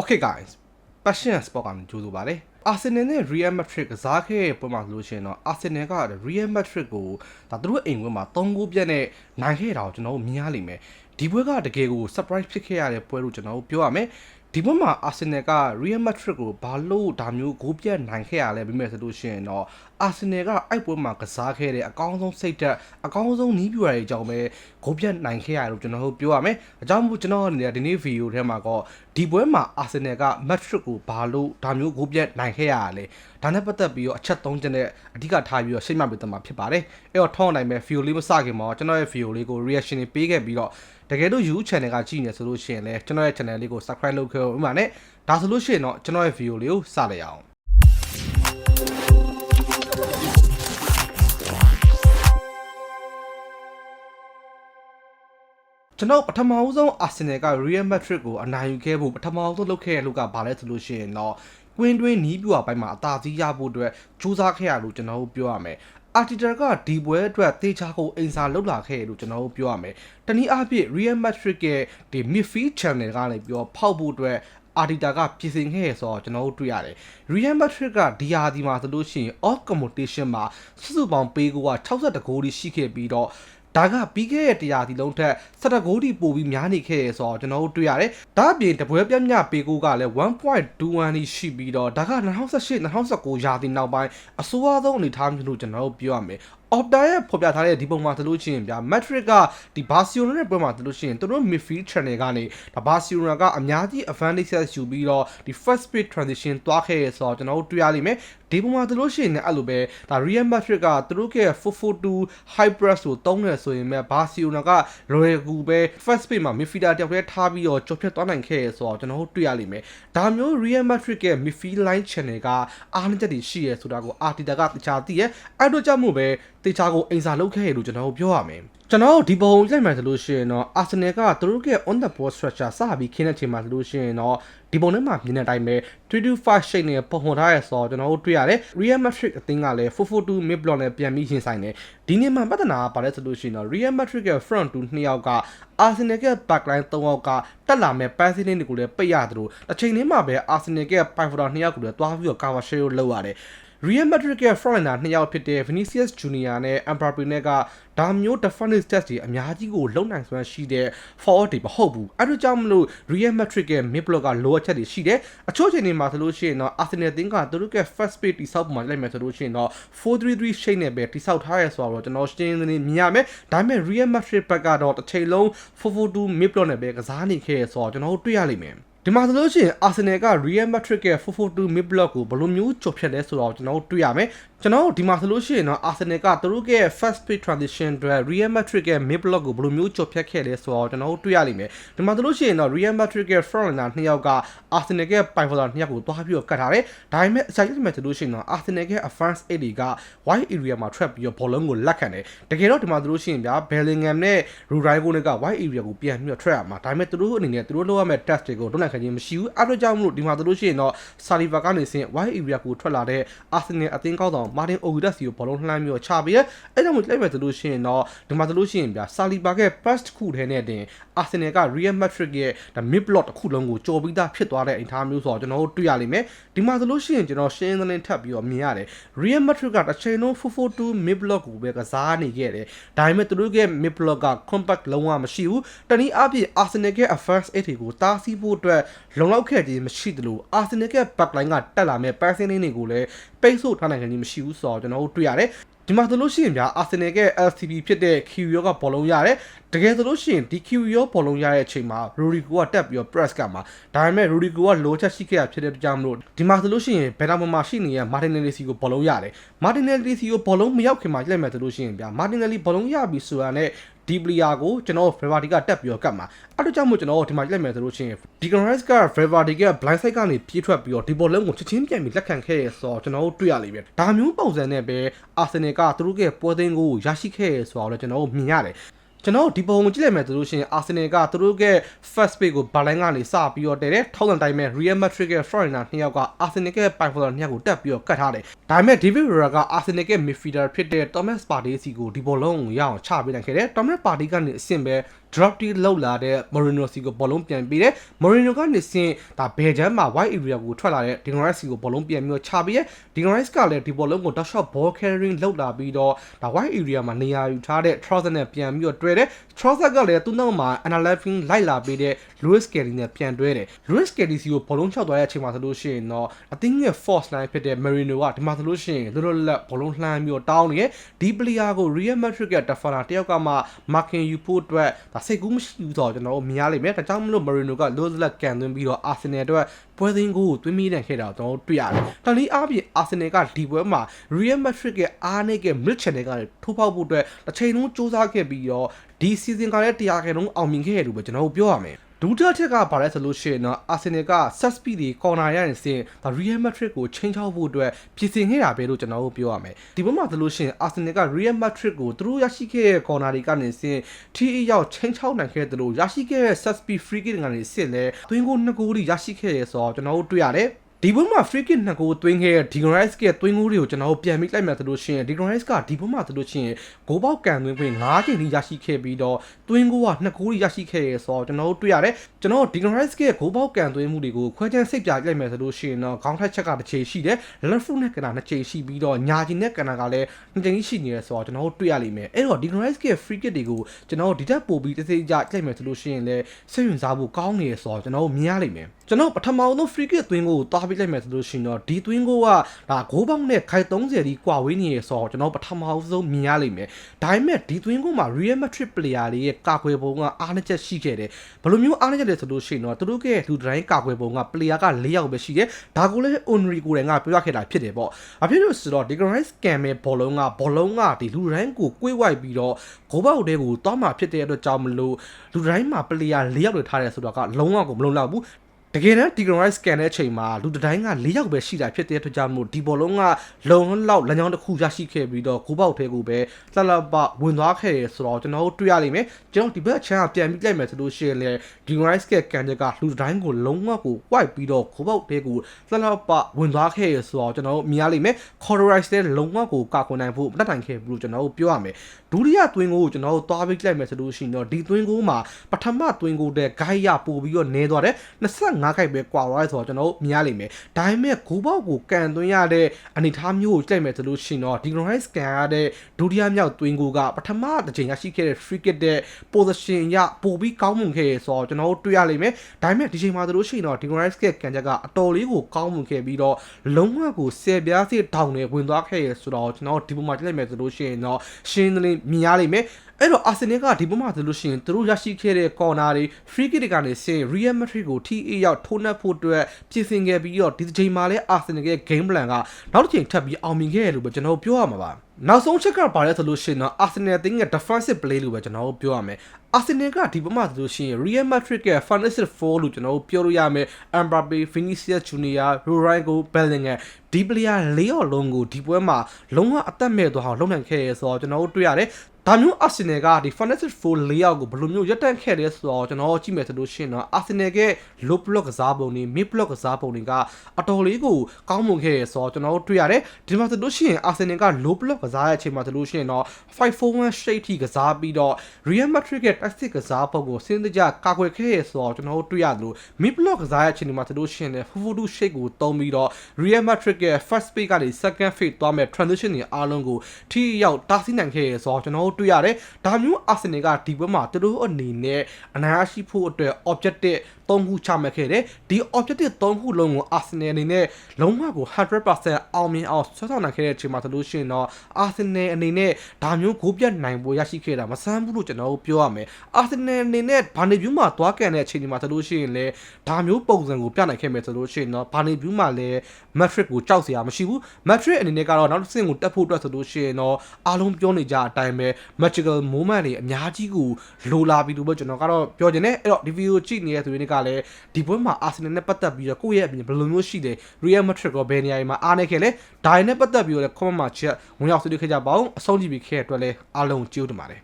Okay guys passion sport ကနေကြိုးဆိုပါတယ်အာဆင်နယ်နဲ့ Real Madrid ကစားခဲ့တဲ့ပွဲမှာဆိုလို့ရှိရင်တော့အာဆင်နယ်က Real Madrid ကိုဒါသူတို့အိမ်ကွင်းမှာ3ဂိုးပြတ်နဲ့နိုင်ခဲ့တာကိုကျွန်တော်တို့မြင်ရလိမ့်မယ်ဒီပွဲကတကယ်ကို surprise ဖြစ်ခဲ့ရတဲ့ပွဲလို့ကျွန်တော်တို့ပြောရမယ်ဒီပွဲမှာအာဆင်နယ်က Real Madrid ကိုဘာလို့ဒါမျိုးဂိုးပြတ်နိုင်ခဲ့ရလဲပြီးမဲ့ဆိုလို့ရှိရင်တော့ အာဆင်နယ်ကအဲ့ပွဲမှာကစားခဲ့တဲ့အကောင်းဆုံးစိတ်သက်အကောင်းဆုံးနီးပြွာတွေအကြောင်းပဲဂိုးပြတ်နိုင်ခဲ့ရတယ်လို့ကျွန်တော်တို့ပြောရမယ်အကြောင်းမို့ကျွန်တော်အနေနဲ့ဒီနေ့ဗီဒီယိုထဲမှာကဒီပွဲမှာအာဆင်နယ်က Madrid ကိုဘာလို့ဒါမျိုးဂိုးပြတ်နိုင်ခဲ့ရရလဲဒါနဲ့ပတ်သက်ပြီးတော့အချက်၃ချက်နဲ့အဓိကထားပြီးတော့ရှင်းပြပေးသွားမှာဖြစ်ပါတယ်အဲ့တော့ထောင်းနိုင်မဲ့ဗီဒီယိုလေးမစခင်မှာကျွန်တော်ရဲ့ဗီဒီယိုလေးကို reaction တွေပေးခဲ့ပြီးတော့တကယ်လို့ YouTube channel ကကြည့်နေဆိုလို့ရှိရင်လည်းကျွန်တော်ရဲ့ channel လေးကို subscribe လုပ်ခဲ့ဦးဥပမာနဲ့ဒါဆိုလို့ရှိရင်တော့ကျွန်တော်ရဲ့ video လေးကိုစလိုက်အောင် ကျွန်တော်ပထမဦးဆုံးအာဆင်နယ်က Real Madrid ကိုအနိုင်ယူခဲ့ဖို့ပထမဦးဆုံးလုပ်ခဲ့တဲ့လူကဘာလဲဆိုလို့ရှိရင်တော့ကွင်းတွင်းနီးပြွာပိုင်းမှာအသာစီးရဖို့အတွက်ကြိုးစားခဲ့ရလို့ကျွန်တော်တို့ပြောရမယ်အာတီတာကဒီပွဲအတွက်တေချာကိုအင်စာလောက်လာခဲ့လို့ကျွန်တော်တို့ပြောရမယ်။တနည်းအားဖြင့် Real Madrid ရဲ့ဒီ midfield channel ကနေပြောဖောက်ဖို့အတွက်အာတီတာကပြင်ဆင်ခဲ့ရဆိုတော့ကျွန်တော်တို့တွေ့ရတယ်။ Real Madrid ကဒီဟာဒီမှာဆိုလို့ရှိရင် off competition မှာစုစုပေါင်းပေးကိုက62ဂိုးတိရှိခဲ့ပြီးတော့ ဒါကပြီးခဲ့တဲ့တရားဒီလုံးထက်17ဂိုးတိပိုပြီးများနေခဲ့ရဆိုတော့ကျွန်တော်တို့တွေ့ရတယ်။ဒါအပြင်တပွဲပြတ်မြပေးကိုကလည်း1.21တိရှိပြီးတော့ဒါက2018 2019ရာသီနောက်ပိုင်းအဆိုးအဆုံးအနေထားမျိုးလို့ကျွန်တော်တို့ပြောရမယ်။ Opta ရဲ့ဖော်ပြထားတဲ့ဒီပုံမှာဆိုလို့ရှိရင်ဗျာ Madrid ကဒီ Barcelona နဲ့ပွဲမှာဆိုလို့ရှိရင်သူတို့ midfield channel ကနေဒါ Barcelona ကအများကြီး advantage ယူပြီးတော့ဒီ first speed transition သွားခဲ့ရဆိုတော့ကျွန်တော်တို့တွေ့ရလိမ့်မယ်ဒီပုံမှာဆိုလို့ရှိရင်လည်းအဲ့လိုပဲဒါ Real Madrid ကသူတို့ရဲ့442 high press ကိုတုံးနေဆိုရင်ပဲ Barcelona ကလွယ်ကူပဲ first speed မှာ midfielder တယောက်တည်းထားပြီးတော့ကျော်ဖြတ်သွားနိုင်ခဲ့ရဆိုတော့ကျွန်တော်တို့တွေ့ရလိမ့်မယ်ဒါမျိုး Real Madrid ရဲ့ midfield line channel ကအားနည်းချက်တွေရှိရဆိုတာကို Arteta ကတခြားသိရဲ့အဲ့တို့ကြောင့်မို့ပဲတေချာကိုအိမ်စာလုပ်ခဲ့ရလို့ကျွန်တော်တို့ပြောရမယ်ကျွန်တော်တို့ဒီပုံလိုက်မှဆိုလို့ရှိရင်တော့ Arsenal ကသူတို့ရဲ့ on the ball structure စပြီးခင်းတဲ့ချိန်မှာဆိုလို့ရှိရင်တော့ဒီပုံထဲမှာမြင်တဲ့အတိုင်းပဲ325 shade နဲ့ပုံဖော်ထားရဆိုတော့ကျွန်တော်တို့တွေ့ရတယ် Real Madrid အသင်းကလည်း442 mid block နဲ့ပြန်ပြီးရင်ဆိုင်တယ်ဒီနေ့မှာပြဿနာကဘာလဲဆိုလို့ရှိရင်တော့ Real Madrid ရဲ့ front 2နှစ်ယောက်က Arsenal ရဲ့ backline 3ယောက်ကတက်လာမဲ့ passing lane တွေကိုလည်းပိတ်ရတယ်လို့တစ်ချိန်လေးမှာပဲ Arsenal ရဲ့ pivot နှစ်ယောက်ကိုလည်းတွားပြီးတော့ cover share လုပ်ရတယ် Real Madrid ရဲ့ frontliner နှစ်ယောက်ဖြစ်တဲ့ Vinicius Junior နဲ့ Mbappe နဲ့ကဒါမျိုး defensive test တွေအများကြီးကိုလုံနိုင်စွမ်းရှိတဲ့ forward တွေမဟုတ်ဘူးအဲ့ဒါကြောင့်မလို့ Real Madrid ရဲ့ mid block က lower ချက်တွေရှိတယ်အချို့ချိန်တွေမှာဆိုလို့ရှိရင်တော့ Arsenal တင်းကသူတို့ရဲ့ first page တိဆောက်ပုံမှာလိုက်မယ်ဆိုလို့ရှိရင်တော့433 shade နဲ့ပဲတိဆောက်ထားရဆိုတော့ကျွန်တော်ရှင်းနေမြင်ရမယ်ဒါပေမဲ့ Real Madrid ဘက်ကတော့တစ်ချိန်လုံး442 mid block နဲ့ပဲကစားနေခဲ့ရဆိုတော့ကျွန်တော်တို့တွေ့ရလိမ့်မယ် ဒီမှာဆိုလို့ရှိရင် Arsenal က Real Madrid ရဲ့442 mid block ကိုဘယ်လိုမျိုးကျော်ဖြတ်လဲဆိုတော့ကျွန်တော်တို့တွေ့ရမယ် ကျွန်တော်တို့ဒီမှာဆိုလို့ရှိရင်တော့ Arsenal ကသူတို့ရဲ့ first speed transition အတွက် Real Madrid ရဲ့ mid block ကိုဘယ်လိုမျိုးကျော်ဖြတ်ခဲ့လဲဆိုတော့ကျွန်တော်တို့တွေ့ရလိမ့်မယ်ဒီမှာဆိုလို့ရှိရင်တော့ Real Madrid ရဲ့ front liner နှစ်ယောက်က Arsenal ရဲ့ pivot နှစ်ယောက်ကိုတွားပြီးတော့ကတ်ထားတယ်ဒါပေမဲ့အဆိုင်ရမယ်ဆိုလို့ရှိရင်တော့ Arsenal ရဲ့ advance 80က wide area မှာ trap ပြီးတော့ဘောလုံးကိုလက်ခံတယ်တကယ်တော့ဒီမှာဆိုလို့ရှိရင်ဗျာ Bellingham နဲ့ Rodrigo နဲ့က wide area ကိုပြန်ပြီးတော့ trap ရမှာဒါပေမဲ့သူတို့အနေနဲ့သူတို့လုပ်ရမယ့် test တွေကိုလုပ်နိုင်ခံခြင်းမရှိဘူးအဲ့လိုကြောင့်မလို့ဒီမှာဆိုလို့ရှိရင်တော့ Saliba ကနေစင် wide area ကိုထွက်လာတဲ့ Arsenal အသင်းကောင်းဆောင် Martin Odegaard စီကိုဘောလုံးလှမ်းပြီးတော့ချပေးရဲအဲ့ကြောင့်မို့လိုက်မယ်ဆိုလို့ရှိရင်တော့ဒီမှာဆိုလို့ရှိရင်ဗျာ Saliba ရဲ့ pass တစ်ခုထဲနဲ့တင် Arsenal က Real Madrid ရဲ့ mid block တစ်ခုလုံးကိုကြော်ပြီးသားဖြစ်သွားတဲ့အိမ်ထားမျိုးဆိုတော့ကျွန်တော်တို့တွေ့ရလိမ့်မယ်ဒီမှာဆိုလို့ရှိရင်ကျွန်တော်ရှင်းသလင်းထပ်ပြီးတော့မြင်ရတယ် Real Madrid ကတစ်ချိန်လုံး442 mid block ကိုပဲကစားနေခဲ့တယ်ဒါပေမဲ့သူတို့ရဲ့ mid block က compact လုံးဝမရှိဘူးတနည်းအားဖြင့် Arsenal ရဲ့ advance 80ကိုတားဆီးဖို့အတွက်လုံလောက်ခဲ့ခြင်းမရှိသလို Arsenal ရဲ့ backline ကတက်လာမဲ့ passing lane တွေကိုလည်း ပိတ်ဆို့ထားနိုင်ခြင်းမရှိဘူးဆိုတော့ကျွန်တော်တို့တွေ့ရတယ်ဒီမှာဆိုလို့ရှိရင်ဗျာအာဆင်နယ်ရဲ့ LCB ဖြစ်တဲ့ QO ကဘောလုံးရတယ်တကယ်ဆိုလို့ရှိရင်ဒီ QO ဘောလုံးရတဲ့အချိန်မှာ Rodrigo ကတက်ပြီးတော့ press ကမှာဒါပေမဲ့ Rodrigo ကလိုချက်ရှိခဲ့တာဖြစ်တဲ့ကြောင့်မလို့ဒီမှာဆိုလို့ရှိရင်ဘယ်တော့မှရှိနေတဲ့ Martinelli စီကိုဘောလုံးရတယ် Martinelli စီကိုဘောလုံးမရောက်ခင်မှာလက်မဲ့ဆိုလို့ရှိရင်ဗျာ Martinelli ဘောလုံးရပြီဆိုတာနဲ့ ဒီပလီယာကိုကျွန်တော် Ferrari ကတက်ပြီးတော့ကတ်မှာအဲ့တို့ကြောင့်မို့ကျွန်တော်ဒီမှာလက်မယ်ဆိုလို့ရှိရင် Deacon Rice က Ferrari က blind side ကနေပြေးထွက်ပြီးတော့ဒီဘောလုံးကိုချက်ချင်းပြန်ပြီးလက်ခံခဲ့ရဆိုတော့ကျွန်တော်တို့တွေ့ရလိမ့်မယ်ဒါမျိုးပုံစံနဲ့ပဲ Arsenal ကသူတို့ရဲ့ပွဲသိမ်းကိုရရှိခဲ့ရဆိုတော့လည်းကျွန်တော်တို့မြင်ရတယ် ကျွန်တော်တို့ဒီပုံကိုကြည့်လိုက်မယ်ဆိုလို့ရှိရင်အာဆင်နယ်ကသူတို့ရဲ့ first page ကိုဘာလိုင်းကနေစပြီးတော့တည်တယ်ထောက်ကန်တိုင်းမဲ့ Real Madrid ရဲ့ foreigner နှစ်ယောက်ကအာဆင်နယ်ရဲ့ pipe follower နှစ်ယောက်ကိုတက်ပြီးတော့ကတ်ထားတယ်ဒါပေမဲ့ David Raya ကအာဆင်နယ်ရဲ့ midfielder ဖြစ်တဲ့ Thomas Partey စီကိုဒီဘောလုံးကိုရအောင်ချပေးနိုင်ခဲ့တယ် Thomas Partey ကနေအဆင့်ပဲ drop D လောက်လာတဲ့ Moreno စီကိုဘောလုံးပြန်ပေးတယ် Moreno ကနေစင်ဒါဘယ်ချမ်းမှာ wide area ကိုထွက်လာတဲ့ Declan Rice စီကိုဘောလုံးပြန်ပြီးတော့ချပေးတယ် Declan Rice ကလည်းဒီဘောလုံးကို touch shot ball carrying လောက်လာပြီးတော့ဒါ wide area မှာနေရာယူထားတဲ့ Trossard နဲ့ပြန်ပြီးတော့တွဲတယ် Trossard ကလည်းသူ့နောက်မှာ analyzing လိုက်လာပေးတဲ့ Lewis Kelly နဲ့ပြန်တွဲတယ် Lewis Kelly စီကိုဘောလုံးချောက်သွားတဲ့အချိန်မှာဆိုလို့ရှိရင်တော့အသင်းရဲ့ force line ဖြစ်တဲ့ Marino ကဒီမှာဆိုလို့ရှိရင်လွတ်လွတ်လပ်လပ်ဘောလုံးလှမ်းပြီးတော့တောင်းနေရဲ့ဒီ player ကို Real Madrid ရဲ့ defender တယောက်ကမှ marking ယူဖို့အတွက်ဒါစိတ်ကူးမရှိဘူးဆိုတော့ကျွန်တော်တို့မြင်ရလိမ့်မယ်ဒါကြောင့်မလို့ Marino ကလွတ်လွတ်လပ်ကန်သွင်းပြီးတော့ Arsenal အတွက်ပွဲသိမ်းကိုသွင်းမိနိုင်ခဲ့တာကိုကျွန်တော်တို့တွေ့ရတယ်။တနည်းအားဖြင့် Arsenal ကဒီပွဲမှာ Real Madrid ရဲ့အားနည်းတဲ့ mid channel ကနေထိုးဖောက်ဖို့အတွက်တစ်ချိန်လုံးစူးစမ်းခဲ့ပြီးတော့ ဒီ season ကလည်းတရားခဲလုံးအောင်မြင်ခဲ့ရလို့ပဲကျွန်တော်တို့ပြောရမယ်။ဒုတိယထက်ကဘာလဲဆိုလို့ရှိရင်တော့အာဆင်နယ်က set speed တွေ corner ရရင်စင်ဒါ Real Madrid ကိုချိန်ချောက်ဖို့အတွက်ပြင်ဆင်ခဲ့တာပဲလို့ကျွန်တော်တို့ပြောရမယ်ဒီဘက်မှာဆိုလို့ရှိရင်အာဆင်နယ်က Real Madrid ကိုသူတို့ရရှိခဲ့တဲ့ corner တွေကနေစင် TE ရောက်ချိန်ချောက်နိုင်ခဲ့တယ်လို့ရရှိခဲ့တဲ့ set speed free kick တွေကနေစင်လဲသွင်းကိုနှစ်ကိုရရှိခဲ့ရဆိုတော့ကျွန်တော်တို့တွေ့ရတယ် ဒီဘက်မှာ free kick နှစ်ကိုသွင်းခဲ့တဲ့ Digon Rice ရဲ့သွင်းကိုတွေကိုကျွန်တော်တို့ပြန်ပြီးလိုက်မှဆိုလို့ရှိရင် Digon Rice ကဒီဘက်မှာဆိုလို့ရှိရင်ဂိုးပေါက်ကန်သွင်းခွင့်၅ချိန်ထိရရှိခဲ့ပြီးတော့သွင်းကိုကနှစ်ကိုရရှိခဲ့ရဆိုတော့ကျွန်တော်တို့တွေ့ရတယ်ကျွန်တော်တို့ Digon Rice ရဲ့ဂိုးပေါက်ကန်သွင်းမှုတွေကိုခွဲခြမ်းစိတ်ပြလိုက်မယ်ဆိုလို့ရှိရင်တော့ခေါင်းထက်ချက်ကတစ်ချိန်ရှိတယ် left foot နဲ့ကနာနှစ်ချိန်ရှိပြီးတော့ညာချင်းနဲ့ကနာကလည်းနှစ်ချိန်ရှိနေရဆိုတော့ကျွန်တော်တို့တွေ့ရလိမ့်မယ်အဲ့တော့ Digon Rice ရဲ့ free kick တွေကိုကျွန်တော်တို့ဒီတက်ပို့ပြီးတစ်စိတ်ကြလိုက်မယ်ဆိုလို့ရှိရင်လည်းစိတ်ဝင်စားဖို့ကောင်းနေရဆိုတော့ကျွန်တော်တို့မြင်ရလိမ့်မယ်ကျွန်တော်ပထမဆုံး free kick သွင်းကိုတွားပြီးလိုက်မယ်ဆိုလို့ရှိရင်တော့ဒီသွင်းကိုကဒါဂိုးပေါက်နဲ့ခိုင်30ဒီကွာဝေးနေရဆိုတော့ကျွန်တော်ပထမဆုံးမြင်ရလိမ့်မယ်ဒါပေမဲ့ဒီသွင်းကိုမှာ Real Madrid player တွေရဲ့ကာကွယ်ပုံကအားနည်းချက်ရှိခဲ့တယ်ဘယ်လိုမျိုးအားနည်းချက်လဲဆိုလို့ရှိရင်တော့သူတို့ရဲ့လူတိုင်းကာကွယ်ပုံက player က၄ယောက်ပဲရှိတယ်ဒါကိုလည်း Onri ကိုယ်တိုင်ကပြောရခဲ့တာဖြစ်တယ်ပေါ့ဘာဖြစ်လို့ဆိုတော့ Declan Rice ကံမဲ့ဘောလုံးကဘောလုံးကဒီလူတိုင်းကိုကွေးဝိုက်ပြီးတော့ဂိုးပေါက်တဲကိုသွားမှာဖြစ်တဲ့အတွက်ကြောင့်မလို့လူတိုင်းမှာ player ၄ယောက်တွေထားတယ်ဆိုတော့ကလုံးဝကိုမလုံလောက်ဘူး တကယ်တမ်း Tigran Rice scan တဲ့အချိန်မှာလူတိုင်းက၄ယောက်ပဲရှိတာဖြစ်တဲ့အတွက်ကြောင့်မို့ဒီဘောလုံးကလုံလောက်လမ်းကြောင်းတစ်ခုရရှိခဲ့ပြီးတော့ကိုပေါက်ထဲကိုပဲလှလှပဝင်သွားခဲ့ရဆိုတော့ကျွန်တော်တို့တွေ့ရလိမ့်မယ်ကျွန်တော်ဒီဘက်အချမ်းကပြန်ပြီးလိုက်မယ်ဆိုလို့ရှိရင်လေ Tigran Rice ကကန်ချက်ကလူတိုင်းကိုလုံးဝကို white ပြီးတော့ကိုပေါက်ထဲကိုလှလှပဝင်သွားခဲ့ရဆိုတော့ကျွန်တော်တို့မြင်ရလိမ့်မယ် Corner Rice တဲ့လုံးဝကိုကာကွယ်နိုင်ဖို့မတတ်နိုင်ခဲ့ဘူးလို့ကျွန်တော်တို့ပြောရမယ်ဒုတိယသွင်းကိုကျွန်တော်တို့သွားပြီးလိုက်မယ်ဆိုလို့ရှိရင်တော့ဒီသွင်းကိုမှာပထမသွင်းကိုတဲ့ guide ရပို့ပြီးတော့နေသွားတယ်25ခိုက်ပဲကွာသွားဆိုတော့ကျွန်တော်တို့မြင်ရလိမ့်မယ်ဒါပေမဲ့ဂိုးပေါက်ကိုကန်သွင်းရတဲ့အနေအထားမျိုးကိုကြိုက်မယ်ဆိုလို့ရှိရင်တော့ဒီ Rice ကန်ရတဲ့ဒုတိယမြောက်သွင်းကိုကပထမတစ်ချိန်ရရှိခဲ့တဲ့ free kick တဲ့ position ရပို့ပြီးကောင်းမွန်ခဲ့ရဆိုတော့ကျွန်တော်တို့တွေ့ရလိမ့်မယ်ဒါပေမဲ့ဒီချိန်မှာဆိုလို့ရှိရင်တော့ဒီ Rice ကကန်ချက်ကအတော်လေးကိုကောင်းမွန်ခဲ့ပြီးတော့လုံးဝကိုဆယ်ပြားစစ်တောင်နဲ့ဝင်သွားခဲ့ရဆိုတော့ကျွန်တော်ဒီပုံမှာကြည့်လိုက်မယ်ဆိုလို့ရှိရင်တော့ရှင်းလင်းမြင်ရလိမ့်မယ် အဲ့တော့အာဆင်နယ်ကဒီပုံမှာဆိုလို့ရှိရင်သူတို့ရရှိခဲ့တဲ့ corner တွေ free kick တွေကနေဆင် Real Madrid ကို TA ရောက်ထိုးနှက်ဖို့အတွက်ပြင်ဆင်ခဲ့ပြီးတော့ဒီချိန်မှာလည်းအာဆင်နယ်ရဲ့ game plan ကနောက်တစ်ချိန်ထပ်ပြီးအောင်မြင်ခဲ့ရလို့ပဲကျွန်တော်ပြောရမှာပါနောက်ဆုံးချက်ကပါလဲဆိုလို့ရှိရင်တော့ Arsenal တင်းရဲ့ defensive play လို့ပဲကျွန်တော်တို့ပြောရမယ်။ Arsenal ကဒီဘက်မှာဆိုလို့ရှိရင် Real Madrid ရဲ့ fantastic four လို့ကျွန်တော်တို့ပြောလို့ရမယ်။ Mbappe, Vinicius Junior, Rodrigo, Bellingham ဒီ player လေးယောက်လုံးကိုဒီပွဲမှာလုံးဝအသက်မဲ့သွားအောင်လုပ်နိုင်ခဲ့ရဆိုတော့ကျွန်တော်တို့တွေ့ရတယ်။ ဒါမျိုး Arsenal ကဒီ Fantastic Four ၄ယောက်ကိုဘယ်လိုမျိုးရပ်တန့်ခဲ့လဲဆိုတော့ကျွန်တော်ကြည့်မယ်ဆိုလို့ရှိရင်တော့ Arsenal ရဲ့ low block ကစားပုံတွေ mid block ကစားပုံတွေကအတော်လေးကိုကောင်းမွန်ခဲ့ရဆိုတော့ကျွန်တော်တို့တွေ့ရတယ်ဒီမှာဆိုလို့ရှိရင် Arsenal က low block ကစားတဲ့အချိန်မှာဆိုလို့ရှိရင်တော့541 straight ထိကစားပြီးတော့ Real Madrid ရဲ့ tactic ကစားပုံကိုစဉ်းစားကြကာကွယ်ခဲ့ရဆိုတော့ကျွန်တော်တို့တွေ့ရတယ်လို့ mid block ကစားတဲ့အချိန်မှာဆိုလို့ရှိရင်လည်း442 shape ကိုတုံးပြီးတော့ Real Madrid ရဲ့ first phase ကနေ second phase သွားမဲ့ transition တွေအားလုံးကိုထိရောက်တားဆီးနိုင်ခဲ့ရဆိုတော့ကျွန်တော်တို့တွေ့ရတယ်ဒါမျိုးအာဆင်နယ်ကဒီဘက်မှာသူတို့အနေနဲ့အနာရရှိဖို့အတွက် objective ၃ခုချမှတ်ခဲ့တယ်ဒီ objective ၃ခုလုံးကိုအာဆင်နယ်အနေနဲ့လုံးဝကို100%အောင်မြင်အောင်ဆွဲဆောင်နိုင်ခဲ့တဲ့အချိန်မှာဆိုလို့ရှိရင်တော့အာဆင်နယ်အနေနဲ့ဒါမျိုးဂိုးပြတ်နိုင်ဖို့ရရှိခဲ့တာမဆန်းဘူးလို့ကျွန်တော်တို့ပြောရမယ်အာဆင်နယ်အနေနဲ့ဘာနေဗျူးမှာသွားကန်တဲ့အချိန်ဒီမှာဆိုလို့ရှိရင်လည်းဒါမျိုးပုံစံကိုပြနိုင်ခဲ့မယ်ဆိုလို့ရှိရင်တော့ဘာနေဗျူးမှာလည်း metric ကိုကြောက်စရာမရှိဘူး metric အနေနဲ့ကတော့နောက်တစ်ဆင့်ကိုတက်ဖို့အတွက်ဆိုလို့ရှိရင်တော့အားလုံးပြောနေကြအတိုင်းပဲ magical moment တွေအများကြီးကိုလိုလာပြီလို့ပဲကျွန်တော်ကတော့ပြောချင်တယ်အဲ့တော့ဒီဗီဒီယိုကြည့်နေတဲ့သူတွေကလည်းဒီပွဲမှာ Arsenal နဲ့ပတ်သက်ပြီးတော့ကိုယ့်ရဲ့အမြင်ဘယ်လိုမျိုးရှိတယ် Real Madrid ကဘယ်နေရာမှာအားနေခဲ့လဲဒါနဲ့ပတ်သက်ပြီးတော့လည်း comment မှာချက်ဝင်ရောက်ဆွေးနွေးခဲ့ကြပါအောင်အဆုံးကြည့်ပြီးခဲ့တဲ့အတွက်လည်းအားလုံးကျေးဇူးတင်ပါတယ်